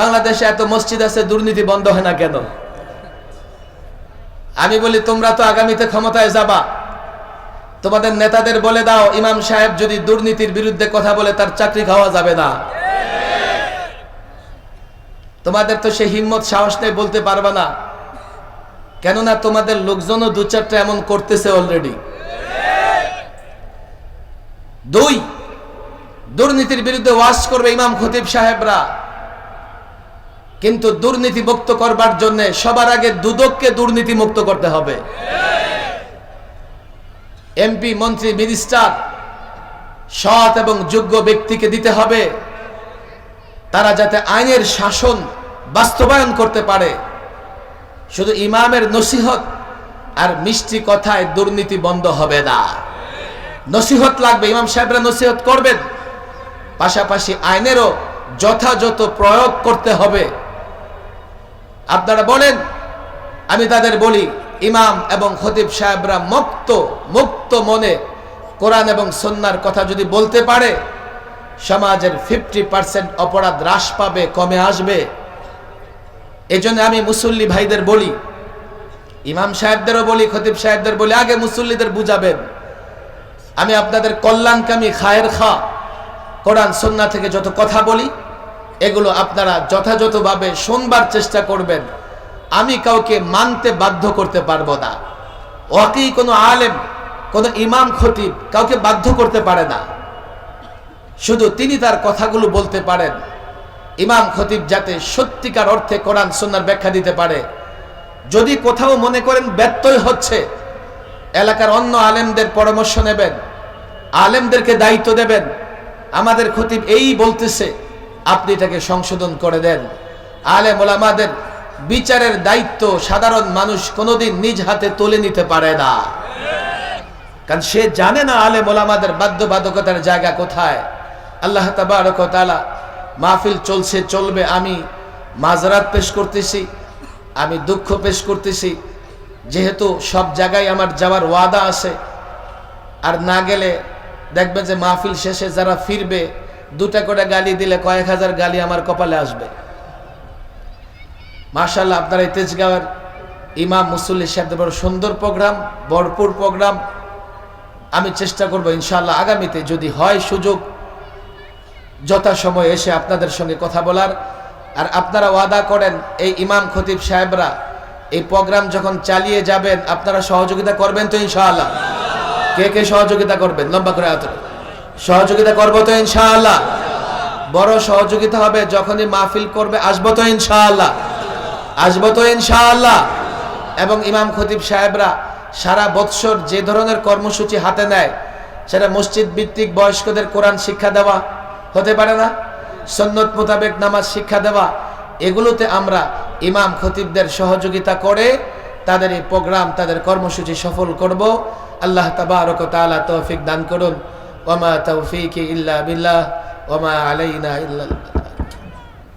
বাংলাদেশে এত মসজিদ আছে, দুর্নীতি বন্ধ হয় না কেন? আমি বলি, তোমরা তো আগামীতে ক্ষমতায় যাবা। তোমাদের নেতাদের বলে দাও, ইমাম সাহেব যদি দুর্নীতির বিরুদ্ধে কথা বলে, তার চাকরি খাওয়া যাবে না। তোমাদের তো সে হিম্মত, সাহস নেই, বলতে পারবে না। কেননা তোমাদের লোকজনও দু চারটা এমন করতেছে অলরেডি দুই, দুর্নীতির বিরুদ্ধে ওয়াশ করবে ইমাম খতিব সাহেবরা। কিন্তু দুর্নীতি মুক্ত করবার জন্য সবার আগে দুদককে দুর্নীতি মুক্ত করতে হবে। এমপি, মন্ত্রী, মিনিস্টার সৎ এবং যোগ্য ব্যক্তিকে দিতে হবে। তারা যাতে আইনের শাসন বাস্তবায়ন করতে পারে। শুধু ইমামের নসিহত আর মিষ্টি কথায় দুর্নীতি বন্ধ হবে না। নসিহত লাগবে, ইমাম সাহেবরা নসিহত করবেন। পাশাপাশি আইনেরও যথাযথ প্রয়োগ করতে হবে। আপনারা বলেন, আমি তাদের বলি, ইমাম এবং খতিব সাহেবরা মুক্ত মুক্ত মনে কোরআন এবং সন্ন্যার কথা যদি বলতে পারে, সমাজের ফিফটি পার্সেন্ট অপরাধ হ্রাস পাবে, কমে আসবে। এজন্য আমি মুসল্লি ভাইদের বলি, ইমাম সাহেবদেরও বলি, খতিব সাহেবদের বলি, আগে মুসল্লিদের বুঝাবেন। আমি আপনাদের কল্যাণকামী খায়ের খা, কোরআন, সন্না থেকে যত কথা বলি এগুলো আপনারা যথাযথভাবে শুনবার চেষ্টা করবেন। আমি কাউকে মানতে বাধ্য করতে পারব না। ওয়াকি কোনো আলেম, কোনো ইমাম খতিব কাউকে বাধ্য করতে পারে না। শুধু তিনি তার কথাগুলো বলতে পারেন। ইমাম খতিব যাতে সত্যিকার অর্থে কোরআন সন্ন্যার ব্যাখ্যা দিতে পারে। যদি কোথাও মনে করেন ব্যত্যয় হচ্ছে, এলাকার অন্য আলেমদের পরামর্শ নেবেন, আলেমদেরকে দায়িত্ব দেবেন। আমাদের খতিব এই বলতেছে আপনি এটাকে সংশোধন করে দেন। আলে ওলামাদের বিচারের দায়িত্ব সাধারণ মানুষ কোনোদিন নিজ হাতে তুলে নিতে পারে না। কারণ সে জানে না আলেম ওলামাদের বাধ্যবাধকতার জায়গা কোথায়। আল্লাহ ওয়া মাহফিল চলছে, চলবে, আমি মাঝরাত পেশ করতেছি, আমি দুঃখ পেশ করতেছি। যেহেতু সব জায়গায় আমার যাওয়ার ওয়াদা আছে, আর না গেলে দেখবে যে মাহফিল শেষে যারা ফিরবে দুটা করে গালি দিলে কয়েক হাজার গালি আমার কপালে আসবে। মাশাল্লাহ আপনারা এই তেজগাঁওয়ের ইমাম মুসল্লি সাহেবদের বড় সুন্দর প্রোগ্রাম, ভরপুর প্রোগ্রাম। আমি চেষ্টা করব ইনশাল্লাহ আগামীতে যদি হয় সুযোগ, যথাসময় এসে আপনাদের সঙ্গে কথা বলার। আর আপনারা ওয়াদা করেন, এই ইমাম খতিব সাহেবরা এই প্রোগ্রাম যখন চালিয়ে যাবেন, আপনারা সহযোগিতা করবেন তো ইনশাআল্লাহ। কে কে সহযোগিতা করবেন? লম্বা করে তুলে। সহযোগিতা করব তো ইনশাআল্লাহ। বড় সহযোগিতা হবে যখনই মাহফিল করবে, আসব তো ইনশাআল্লাহ। আসব তো ইনশাআল্লাহ। এবং ইমাম খতিব সাহেবরা সারা বৎসর যে ধরনের কর্মসূচি হাতে নেয়, সেটা মসজিদ ভিত্তিক বয়স্কদের কোরআন শিক্ষা দেওয়া হতে পারে না সন্ন্যত মোতাবেক নামাজ শিক্ষা দেওয়া, এগুলোতে আমরা ইমাম খতিবদের সহযোগিতা করে তাদের এই প্রোগ্রাম, তাদের কর্মসূচি সফল করব। আল্লাহ তাবারক তাআলা তৌফিক দান করুন। وما توفيقي إلا بالله وما علينا إلا